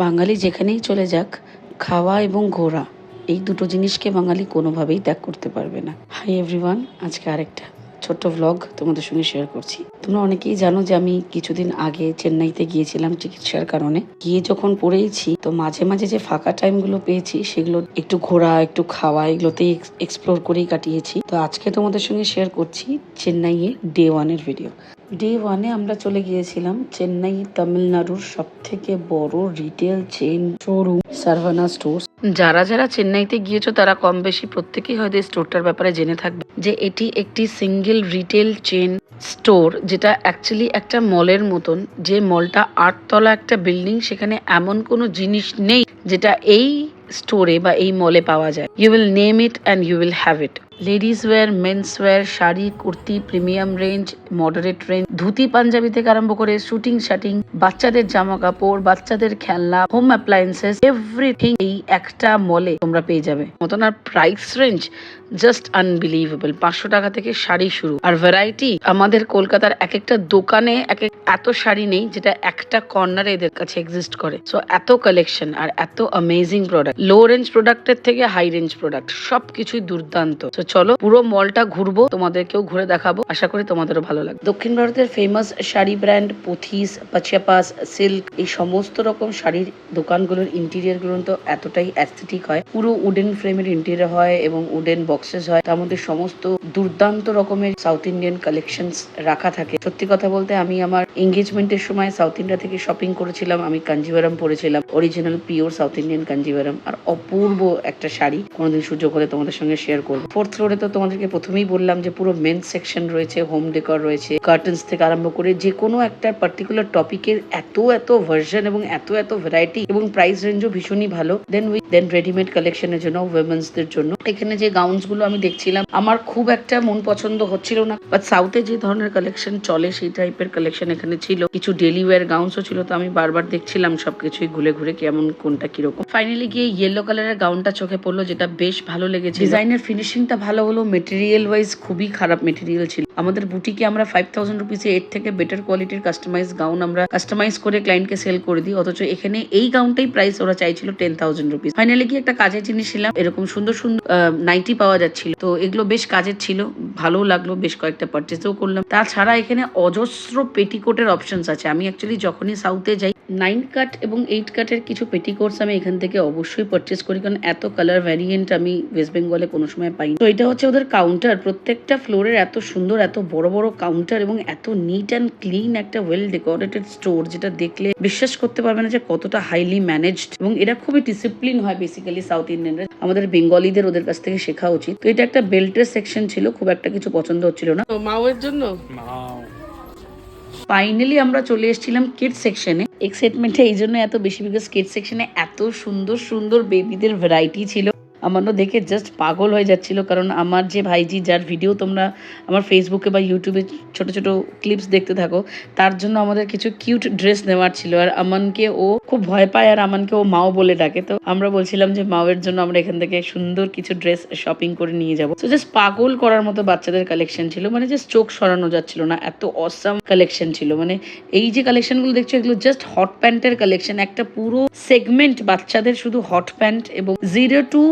বাঙালি যেখানেই চলে যাক, খাওয়া এবং ঘোরা, এই দুটো জিনিসকে বাঙালি কোনোভাবেই ত্যাগ করতে পারবে না। হাই এভরিওয়ান আজকে আরেকটা ছোট্ট ভ্লগ তোমাদের সঙ্গে শেয়ার করছি। তোমরা অনেকেই জানো যে আমি কিছুদিন আগে চেন্নাইতে গিয়েছিলাম চিকিৎসার কারণে। গিয়ে যখন পড়েইছি, তো মাঝে মাঝে যে ফাঁকা টাইমগুলো পেয়েছি, সেগুলো একটু ঘোরা, একটু খাওয়া, এগুলোতেই এক্সপ্লোর করেই কাটিয়েছি। তো আজকে তোমাদের সঙ্গে শেয়ার করছি চেন্নাইয়ে ডে ওয়ানের ভিডিও ডে ওয়ানে আমরা চলে গিয়েছিলাম চেন্নাই তামিলনাড়ুর সব থেকে বড় retail chain showroom Saravana store যারা যারা চেন্নাইতে গিয়েছো, তারা কম বেশি প্রত্যেকেই হয়তো এই স্টোরটার ব্যাপারে জেনে থাকবে যে এটি একটি সিঙ্গেল রিটেল চেন স্টোর যেটা অ্যাকচুয়ালি একটা মলের মতন। যে মলটা আটতলা একটা বিল্ডিং সেখানে এমন কোনো জিনিস নেই যেটা এই স্টোরে বা এই মলে পাওয়া যায়। You will name it and you will have it ladies wear men's wear sari, kurti, premium range moderate range dhoti, panjabi থেকে আরম্ভ করে শুটিং, শাটিং, বাচ্চাদের জামা কাপড় বাচ্চাদের খেলনা হোম অ্যাপ্লায়েন্সেস এভরিথিং এই একটা মলে তোমরা পেয়ে যাবে। মতন আর প্রাইস রেঞ্জ জাস্ট আনবিলিভেবল পাঁচশো টাকা থেকে শাড়ি শুরু। আর ভ্যারাইটি আমাদের কলকাতার এক একটা দোকানে এক এত শাড়ি নেই যেটা একটা কর্নারে এদের কাছে এক্সিস্ট করে। সো এত কালেকশন আর এত অ্যামেজিং প্রোডাক্ট লো রেঞ্জ প্রোডাক্টের থেকে হাই রেঞ্জ প্রোডাক্ট সব কিছুই দুর্দান্ত তো চলো পুরো মলটা ঘুরবো, তোমাদেরকেও ঘুরে দেখাবো, আশা করি তোমাদেরও ভালো লাগবে। দক্ষিণ ভারতের famous sari brand Pothys Pachaiyappas silk এই সমস্ত রকম শাড়ির দোকানগুলোর ইন্টেরিয়ারগুলো তো এতটাই অ্যাস্থেটিক হয়। পুরো উডেন ফ্রেমের ইন্টেরিয়ার হয় এবং উডেন বক্সেস হয়। তার মধ্যে সমস্ত দুর্দান্ত রকমের সাউথ ইন্ডিয়ান কালেকশন রাখা থাকে। সত্যি কথা বলতে আমি আমার এঙ্গেজমেন্টের সময় সাউথ ইন্ডিয়া থেকে শপিং করেছিলাম, আমি কাঞ্জিভারাম পরেছিলাম। Original pure South Indian Kanjivaram আর অপূর্ব একটা শাড়ি, কোনোদিন সুযোগ হলে তোমাদের সঙ্গে শেয়ার করব। ফোর্থ ফ্লোরে তো তোমাদেরকে প্রথমেই বললাম যে পুরো মেন্স সেকশন রয়েছে হোম ডেকর রয়েছে কার্টেন্স থেকে আরম্ভ করে যে কোনো একটা পার্টিকুলার টপিকের এত এত ভার্সন এবং এত এত ভ্যারাইটি এবং প্রাইস রেঞ্জও ভীষণই ভালো। দেন উই দেন রেডিমেড কালেকশনের জন্য উইমেন্সদের জন্য। এখানে যে গাউনসগুলো আমি দেখছিলাম, আমার খুব একটা মন পছন্দ হচ্ছিল না। বাট সাউথে যে ধরনের কালেকশন চলে, সেই টাইপের কালেকশন এখানে ছিল। কিছু ডেলি ওয়্যার গাউন্সও ছিল, তো আমি বারবার দেখছিলাম, সবকিছুই ঘুরে ঘুরে কেমন, কোনটা কীরকম। ফাইনালি গিয়ে ইয়েলো কালারের গাউনটা চোখে পড়ল, যেটা বেশ ভালো লেগেছে ডিজাইনের ফিনিশিংটা ভালো হলো মেটেরিয়াল ওয়াইজ খুবই খারাপ মেটেরিয়াল ছিল। আমাদের বুটিকে আমরা ফাইভ থাউজেন্ড রুপিসে এর থেকে বেটার কোয়ালিটির কাস্টমাইজ গাউন আমরা কাস্টমাইজ করে ক্লায়েন্টকে সেল করে দিই, অথচ এখানে এই গাউনটাই প্রাইস ওরা চাইছিল টেন থাউজেন্ড রুপিস ফাইনালি কি একটা কাজের জিনিস ছিলাম এরকম সুন্দর সুন্দর নাইটি পাওয়া যাচ্ছিল। তো এগুলো বেশ কাজের ছিল, ভালো লাগল, বেশ কয়েকটা পারচেসও করলাম। তাছাড়া এখানে অজস্র পেটিকোটের অপশনস আছে। আমি অ্যাকচুয়ালি যখনই সাউথে যাই নাইন কাট এবং এইট কাটের কিছু পেটিকোটস আমি এখান থেকে অবশ্যই পারচেস করি, কারণ এত কালার ভ্যারিয়েন্ট আমি ওয়েস্ট বেঙ্গলে কোনো সময় পাইনি। তো এটা হচ্ছে ওদের কাউন্টার প্রত্যেকটা ফ্লোরের এত সুন্দর এত বড় বড় কাউন্টার এবং এত নিট অ্যান্ড ক্লিন একটা ওয়েল ডেকোরেটেড স্টোর যেটা দেখলে বিশ্বাস করতে পারবে না যে কতটা হাইলি ম্যানেজড এবং এরা খুবই ডিসিপ্লিন হয় বেসিক্যালি সাউথ ইন্ডিয়ানরা আমাদের বেঙ্গলিদের ওদের কাছ থেকে শেখা উচিত। তো এটা একটা বেল্টের সেকশন ছিল খুব একটা কিছু পছন্দ হচ্ছিল না। তো মাওয়ের জন্য? ফাইনালি আমরা চলে এসেছিলাম কিড সেকশনে এক্সাইটমেন্টটা এই জন্য এত বেশি বিকজ কিড সেকশনে এত সুন্দর সুন্দর বেবিদের ভ্যারাইটি ছিল। আমার না দেখে জাস্ট পাগল হয়ে যাচ্ছিল, কারণ আমার যে ভাইজি, যার ভিডিও তোমরা আমার ফেসবুকে বা ইউটিউবে ছোট ছোট ক্লিপস দেখতে থাকো, তার জন্য আমাদের কিছু কিউট ড্রেস নেওয়ার ছিল। আর আমানকে ও খুব ভয় পায়, আর আমানকে ও মাও বলে ডাকে। তো আমরা বলছিলাম যে মাওয়ের জন্য আমরা এখান থেকে সুন্দর কিছু ড্রেস শপিং করে নিয়ে যাব। তো জাস্ট পাগল করার মতো বাচ্চাদের কালেকশন ছিল মানে জাস্ট চোখ সরানো যাচ্ছিল না, এত অসাম কালেকশন ছিল। মানে এই যে কালেকশনগুলো দেখছ, এগুলো জাস্ট হট প্যান্টের কালেকশন একটা পুরো সেগমেন্ট বাচ্চাদের শুধু হট প্যান্ট এবং জিরো টু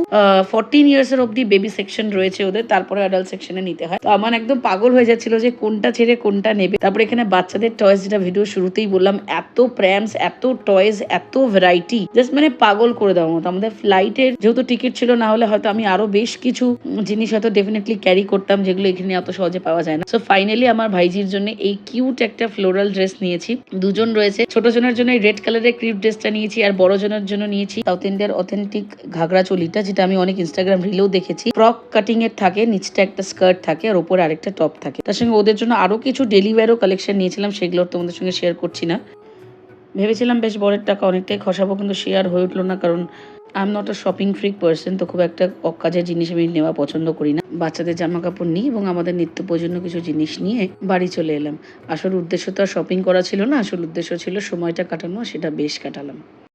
ফোরটিন ইয়ার্স এর অব্দি বেবি সেকশন রয়েছে ওদের, তারপরে অ্যাডাল্ট সেকশনে নিতে হয়। তো আমার একদম পাগল হয়ে যাচ্ছিল যে কোনটা ছেড়ে কোনটা নেবে। তারপরে এখানে বাচ্চাদের টয়েস যেটা ভিডিও শুরুতেই বললাম, এত প্র্যামস এত টয়েস এত ভ্যারাইটি জাস্ট মানে পাগল করে দেওয়ার মতো। আমাদের ফ্লাইটের যেহেতু টিকিট ছিল, না হলে হয়তো আমি আরও বেশ কিছু জিনিস হয়তো ডেফিনেটলি ক্যারি করতাম, যেগুলো এখানে অত সহজে পাওয়া যায় না। সো ফাইনালি আমার ভাইজির জন্য এই কিউট একটা ফ্লোরাল ড্রেস নিয়েছি। দুজন রয়েছে। ছোট জনের জন্য রেড কালারের ক্রিপ ড্রেসটা নিয়েছি আর বড় জনের জন্য নিয়েছি সাউথ ইন্ডিয়ার অথেন্টিক ঘাগরা চলিটা, যেটা আমি অনেক ইনস্টাগ্রাম রিলেও দেখেছি। ফ্রক কাটিং এর থাকে, নিচটা একটা স্কার্ট থাকে আর উপরে আরেকটা টপ থাকে। তার সঙ্গে ওদের জন্য আরও কিছু ডেলি ওয়্যারও কালেকশন নিয়েছিলাম, সেগুলো তোমাদের সঙ্গে শেয়ার করছি না। ভেবেছিলাম বেশ বরের টাকা অনেকটাই খসাবো, কিন্তু শেয়ার হয়ে উঠল না, কারণ I am not a shopping freak person তো খুব একটা অকাজের জিনিস আমি নেওয়া পছন্দ করি না। বাচ্চাদের জামা কাপড় নিই এবং আমাদের নিত্য প্রয়োজনীয় কিছু জিনিস নিয়ে বাড়ি চলে এলাম। আসল উদ্দেশ্য তো আর শপিং করা ছিল না, আসল উদ্দেশ্য ছিল সময়টা কাটানো সেটা বেশ কাটালাম।